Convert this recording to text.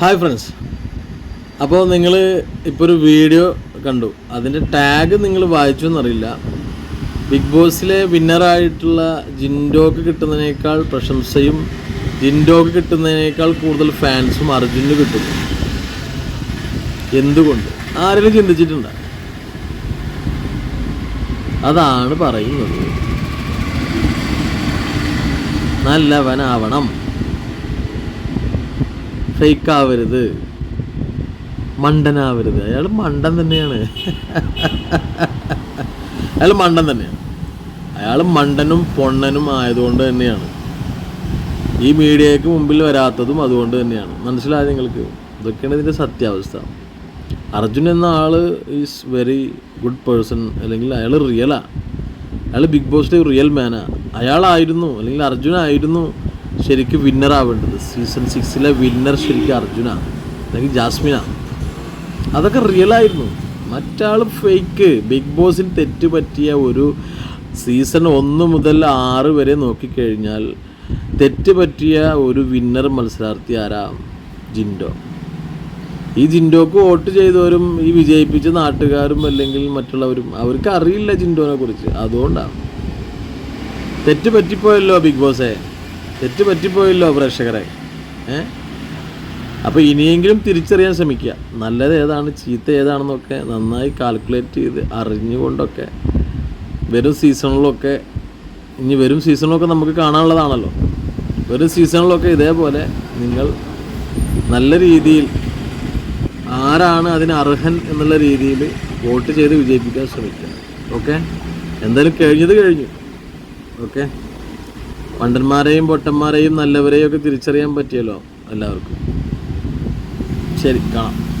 Hi friends അപ്പോൾ നിങ്ങൾ ഇപ്പോൾ ഒരു വീഡിയോ കണ്ടു. അതിന്റെ ടാഗ് നിങ്ങൾ വായിച്ചു എന്നറിയില്ല. ബിഗ് ബോസിലെ വിന്നറായിട്ടുള്ള ജിൻഡോക്ക് കിട്ടുന്നതിനേക്കാൾ പ്രശംസയും ജിൻഡോക്ക് കിട്ടുന്നതിനേക്കാൾ കൂടുതൽ ഫാൻസും അർജുന് കിട്ടുന്നു എന്തുകൊണ്ട്? ആരെങ്കിലും ചിന്തിച്ചിട്ടുണ്ട്? അതാണ് പറയുന്നത്. നല്ലവനാവണം. ഫേക്ക് ആവരുത്. മണ്ടനാവരുത്. അയാൾ മണ്ടൻ തന്നെയാണ്. അയാൾ മണ്ടൻ തന്നെയാണ്. അയാൾ മണ്ടനും പൊണ്ണനും ആയതുകൊണ്ട് തന്നെയാണ്. ഈ മീഡിയയ്ക്ക് മുമ്പിൽ വരാത്തതും അതുകൊണ്ട് തന്നെയാണ്. മനസ്സിലായത് നിങ്ങൾക്ക്? ഇതൊക്കെയാണ് ഇതിന്റെ സത്യാവസ്ഥ. അർജുൻ എന്ന ആൾ ഈസ് വെരി ഗുഡ് പേഴ്സൺ അല്ലെങ്കിൽ അയാൾ റിയലാണ് അയാൾ ബിഗ് ബോസിലെ റിയൽ മാനാണ് അയാളായിരുന്നു. അല്ലെങ്കിൽ അർജുനായിരുന്നു ശരിക്കും വിന്നർ ആവേണ്ടത്. സീസൺ സിക്സിലെ വിന്നർ ശരിക്കും അർജുന അല്ലെങ്കിൽ ജാസ്മിന അതൊക്കെ റിയൽ ആയിരുന്നു. മറ്റാൾ ഫേക്ക് ബിഗ് ബോസിൽ തെറ്റ് പറ്റിയ ഒരു സീസൺ ഒന്ന് മുതൽ ആറ് വരെ നോക്കിക്കഴിഞ്ഞാൽ തെറ്റ് പറ്റിയ ഒരു വിന്നർ മത്സരാർത്ഥി ആരാ? ജിൻഡോ. ഈ ജിൻഡോക്ക് വോട്ട് ചെയ്തവരും ഈ വിജയിപ്പിച്ച നാട്ടുകാരും അല്ലെങ്കിൽ മറ്റുള്ളവരും അവർക്ക് അറിയില്ല ജിൻഡോനെ കുറിച്ച്. അതുകൊണ്ടാണ്. തെറ്റ് പറ്റിപ്പോയല്ലോ ബിഗ് ബോസേ തെറ്റ് പറ്റിപ്പോയല്ലോ പ്രേക്ഷകരെ. ഏ? അപ്പോൾ ഇനിയെങ്കിലും തിരിച്ചറിയാൻ ശ്രമിക്കുക. നല്ലത് ഏതാണ് ചീത്ത ഏതാണെന്നൊക്കെ നന്നായി കാൽക്കുലേറ്റ് ചെയ്ത് അറിഞ്ഞുകൊണ്ടൊക്കെ വരും സീസണിലൊക്കെ ഇനി വരും സീസണിലൊക്കെ നമുക്ക് കാണാനുള്ളതാണല്ലോ. വരും സീസണിലൊക്കെ ഇതേപോലെ നിങ്ങൾ നല്ല രീതിയിൽ ആരാണ് അതിന് അർഹൻ എന്നുള്ള രീതിയിൽ വോട്ട് ചെയ്ത് വിജയിപ്പിക്കാൻ ശ്രമിക്കുക. ഓക്കെ? എന്തായാലും കഴിഞ്ഞത് കഴിഞ്ഞു. ഓക്കെ? മണ്ടന്മാരെയും പൊട്ടന്മാരെയും നല്ലവരെയും ഒക്കെ തിരിച്ചറിയാൻ പറ്റിയല്ലോ എല്ലാവർക്കും. ശരി കാണാം.